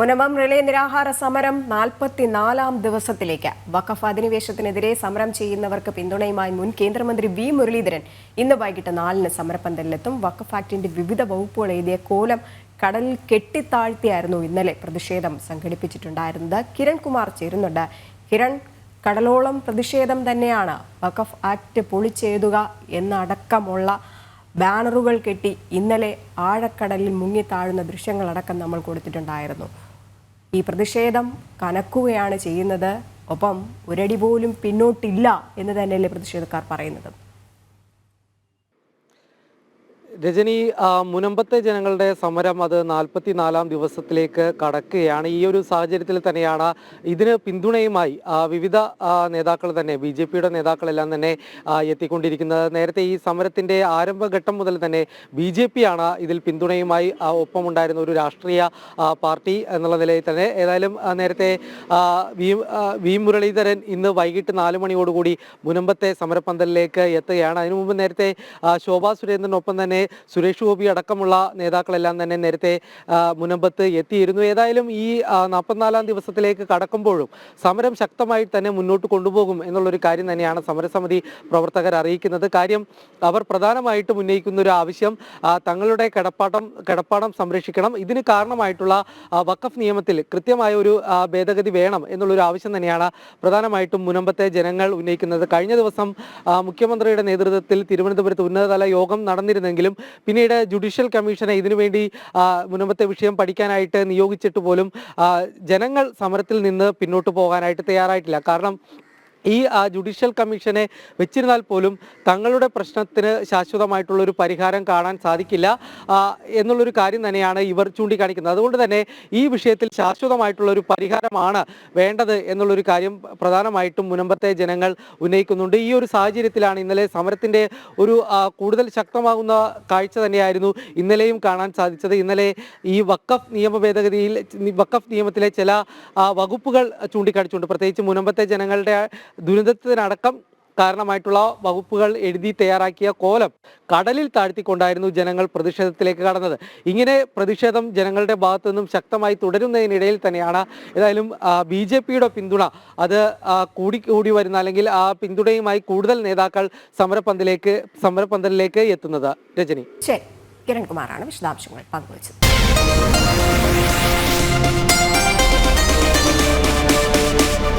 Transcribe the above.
മുനമം relay നിരാഹാര സമരം നാൽപ്പത്തിനാലാം ദിവസത്തിലേക്ക്. വഖഫ് അധിനിവേശത്തിനെതിരെ സമരം ചെയ്യുന്നവർക്ക് പിന്തുണയുമായി മുൻ കേന്ദ്രമന്ത്രി വി മുരളീധരൻ ഇന്ന് വൈകിട്ട് നാലിന് സമരപ്പന്തലിലെത്തും. വഖഫ് ആക്ടിന്റെ വിവിധ വകുപ്പുകൾ എഴുതിയ കോലം കടലിൽ കെട്ടിത്താഴ്ത്തിയായിരുന്നു ഇന്നലെ പ്രതിഷേധം സംഘടിപ്പിച്ചിട്ടുണ്ടായിരുന്നത്. കിരൺകുമാർ ചേരുന്നുണ്ട്. കിരൺ കടലോളം പ്രതിഷേധം തന്നെയാണ്. വഖഫ് ആക്ട് പൊളിച്ചെഴുതുക എന്നടക്കമുള്ള ബാനറുകൾ കെട്ടി ഇന്നലെ ആഴക്കടലിൽ മുങ്ങിത്താഴുന്ന ദൃശ്യങ്ങളടക്കം നമ്മൾ കൊടുത്തിട്ടുണ്ടായിരുന്നു. ഈ പ്രതിഷേധം കനക്കുകയാണ് ചെയ്യുന്നത്. ഒപ്പം ഒരടി പോലും പിന്നോട്ടില്ല എന്ന് തന്നെയല്ലേ പ്രതിഷേധക്കാർ പറയുന്നത്. രജനി മുനമ്പത്തെ ജനങ്ങളുടെ സമരം അത് നാൽപ്പത്തിനാലാം ദിവസത്തിലേക്ക് കടക്കുകയാണ്. ഈ ഒരു സാഹചര്യത്തിൽ തന്നെയാണ് ഇതിന് പിന്തുണയുമായി വിവിധ നേതാക്കൾ തന്നെ ബി ജെ പിയുടെ നേതാക്കളെല്ലാം തന്നെ എത്തിക്കൊണ്ടിരിക്കുന്നത്. നേരത്തെ ഈ സമരത്തിന്റെ ആരംഭഘട്ടം മുതൽ തന്നെ ബി ജെ പി ആണ് ഇതിൽ പിന്തുണയുമായി ഒപ്പമുണ്ടായിരുന്ന ഒരു രാഷ്ട്രീയ പാർട്ടി എന്നുള്ള നിലയിൽ തന്നെ. ഏതായാലും നേരത്തെ വി വി മുരളീധരൻ ഇന്ന് വൈകിട്ട് നാല് മണിയോടുകൂടി മുനമ്പത്തെ സമരപ്പന്തലിലേക്ക് എത്തുകയാണ്. അതിനു മുമ്പ് നേരത്തെ ശോഭാ സുരേന്ദ്രനൊപ്പം തന്നെ സുരേഷ് ഗോപി അടക്കമുള്ള നേതാക്കളെല്ലാം തന്നെ നേരത്തെ മുനമ്പത്ത് എത്തിയിരുന്നു. ഏതായാലും ഈ നാൽപ്പത്തിനാലാം ദിവസത്തിലേക്ക് കടക്കുമ്പോഴും സമരം ശക്തമായി തന്നെ മുന്നോട്ട് കൊണ്ടുപോകും എന്നുള്ളൊരു കാര്യം തന്നെയാണ് സമരസമിതി പ്രവർത്തകർ അറിയിക്കുന്നത്. കാര്യം അവർ പ്രധാനമായിട്ടും ഉന്നയിക്കുന്ന ഒരു ആവശ്യം തങ്ങളുടെ കിടപ്പാടം കിടപ്പാടം സംരക്ഷിക്കണം. ഇതിന് കാരണമായിട്ടുള്ള വഖഫ് നിയമത്തിൽ കൃത്യമായ ഒരു ഭേദഗതി വേണം എന്നുള്ളൊരു ആവശ്യം തന്നെയാണ് പ്രധാനമായിട്ടും മുനമ്പത്തെ ജനങ്ങൾ ഉന്നയിക്കുന്നത്. കഴിഞ്ഞ ദിവസം മുഖ്യമന്ത്രിയുടെ നേതൃത്വത്തിൽ തിരുവനന്തപുരത്ത് ഉന്നതതല യോഗം നടന്നിരുന്നെങ്കിലും പിന്നീട് ജുഡീഷ്യൽ കമ്മീഷനെ ഇതിനുവേണ്ടി മുനമ്പത്തെ വിഷയം പഠിക്കാനായിട്ട് നിയോഗിച്ചിട്ട് പോലും ജനങ്ങൾ സമരത്തിൽ നിന്ന് പിന്നോട്ട് പോകാനായിട്ട് തയ്യാറായിട്ടില്ല. കാരണം ഈ ജുഡീഷ്യൽ കമ്മീഷനെ വെച്ചിരുന്നാൽ പോലും തങ്ങളുടെ പ്രശ്നത്തിന് ശാശ്വതമായിട്ടുള്ള ഒരു പരിഹാരം കാണാൻ സാധിക്കില്ല എന്നുള്ളൊരു കാര്യം തന്നെയാണ് ഇവർ ചൂണ്ടിക്കാണിക്കുന്നത്. അതുകൊണ്ട് തന്നെ ഈ വിഷയത്തിൽ ശാശ്വതമായിട്ടുള്ള ഒരു പരിഹാരമാണ് വേണ്ടത് എന്നുള്ളൊരു കാര്യം പ്രധാനമായിട്ടും മുനമ്പത്തെ ജനങ്ങൾ ഉന്നയിക്കുന്നുണ്ട്. ഈ ഒരു സാഹചര്യത്തിലാണ് ഇന്നലെ സമരത്തിന്റെ ഒരു കൂടുതൽ ശക്തമാകുന്ന കാഴ്ച തന്നെയായിരുന്നു ഇന്നലെയും കാണാൻ സാധിച്ചത്. ഇന്നലെ ഈ വക്കഫ് നിയമ ഭേദഗതിയിൽ വക്കഫ് നിയമത്തിലെ ചില വകുപ്പുകൾ ചൂണ്ടിക്കാണിച്ചുകൊണ്ട് പ്രത്യേകിച്ച് മുനമ്പത്തെ ജനങ്ങളുടെ ദുരിതത്തിനടക്കം കാരണമായിട്ടുള്ള വകുപ്പുകൾ എഴുതി തയ്യാറാക്കിയ കോലം കടലിൽ താഴ്ത്തിക്കൊണ്ടായിരുന്നു ജനങ്ങൾ പ്രതിഷേധത്തിലേക്ക് കടന്നത്. ഇങ്ങനെ പ്രതിഷേധം ജനങ്ങളുടെ ഭാഗത്തു നിന്നും ശക്തമായി തുടരുന്നതിനിടയിൽ തന്നെയാണ് ഏതായാലും ബി ജെ പിയുടെ പിന്തുണ അത് കൂടി കൂടി വരുന്ന അല്ലെങ്കിൽ ആ പിന്തുണയുമായി കൂടുതൽ നേതാക്കൾ സമരപന്തലിലേക്ക് സമരപന്തലിലേക്ക് എത്തുന്നത്. രജനി. ശരി. കിരൺകുമാറാണ് വിശദാംശങ്ങൾ പങ്കുവച്ചത്.